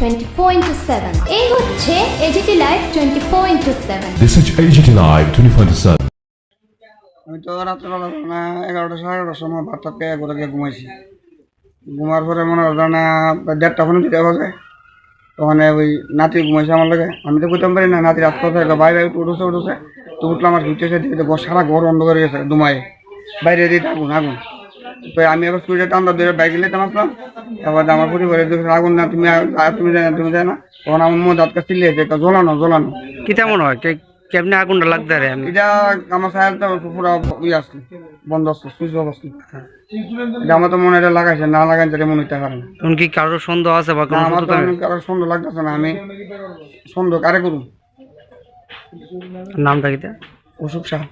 Twenty four into seven এই হচ্ছে AGT live twenty four into seven This is AGT Live 24 আমি তো রাত্রেবেলা না এগারোটা সাড়ে এগারোটার সময় ভাত টাত খেয়ে ঘরে গিয়ে ঘুমাইছি। ঘুমার পরে মনে হয় না দেড়টা ফোনে দিতে হবে তখন ওই নাতি ঘুমাইছে আমার লাগে। আমি তো বুঝতে পারি না নাতি রাত কথা বাইরে উঠে উঠেছে উঠেছে। তো উঠলাম আর ঘুরতেছে দেখে সারা ঘর অন্ধ করে গেছে দুমায়। বাইরে দিয়ে আগুন আগুন তো আমি এবার স্কুলে টান্দা ধরে বাইকে নিতাম আসলাম এবার আমার পরিবারের দেখে আগুন না তুমি তুমি জানো তুমি জানো তখন আমার মধ্যে হাতকে চিল্লিয়েছে একটা জ্বলানো জ্বলানো। কি তেমন হয়? কে- কেমনে আগুনটা লাগতে আমি এটা আমার সাহেব তো পুরো ইয়ে আসলো বন্ধ আসলো সুইচ অফ আসলো এটা আমার তো মনে এটা লাগাইছে না লাগাইছে এটা মনে হইতে পারে না। তখন কি কারোর সন্দেহ আছে বা কোনো আমার তো কারও সন্দেহ লাগতেছে না আমি সন্দেহ কারে করুন নামটা কি তা? অসুখ সাহা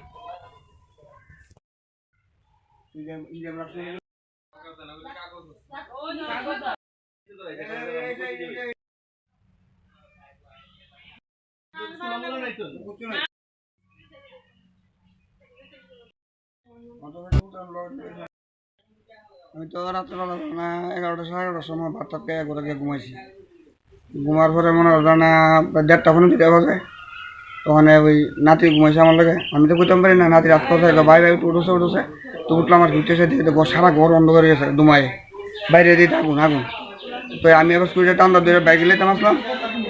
আমি তো রাত্রেবেলা না, এগারোটা সাড়ে এগারোটার সময় ভাত টাত খেয়ে ঘরে গিয়ে ঘুমাইছি। ঘুমার পরে মনে হয় না, দেড়টা ফোনে দিতে হবে তখন ওই নাতি ঘুমাইছে আমার লাগে। আমি তো বুঝতে পারি না নাতি রাত কথা বাইরে উঠে উঠেছে উঠেছে। তো উঠলাম আর ঘুরতেছে দেখে ঘর সারা ঘর অন্ধ করে গেছে দুমায় বাইরে দিয়ে আগুন আগুন। তো আমি এবার স্কুলে টান্দা ধরে বাইকে নিতাম আসলাম।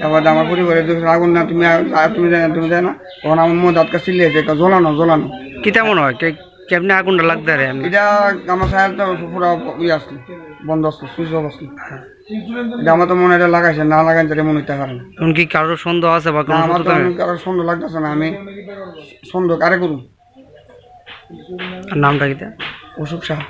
এবার আমার পরিবারের দেখে আগুন না তুমি তুমি জানো তুমি জানো তখন আমার মধ্যে চিল্লিয়েছে একটা জ্বলানো জ্বলানো। কি তেমন হয়? কে- কেমনে আগুনটা লাগতে এটা আমার সাহেব তো পুরো ইয়ে আসলো। বন্ধ আসলো সুইচ অফ আসলো এটা আমার তো মনে এটা লাগাইছে না লাগাই এটা মনে হইতে পারে না। তখন কি কারোর সন্দেহ আছে বা কোনো আমার তো সন্দেহ অনেক কারও সন্দেহ লাগতেছে না আমি সন্দেহ কারে করুন নামটা কি তা? অসুখ সাহা।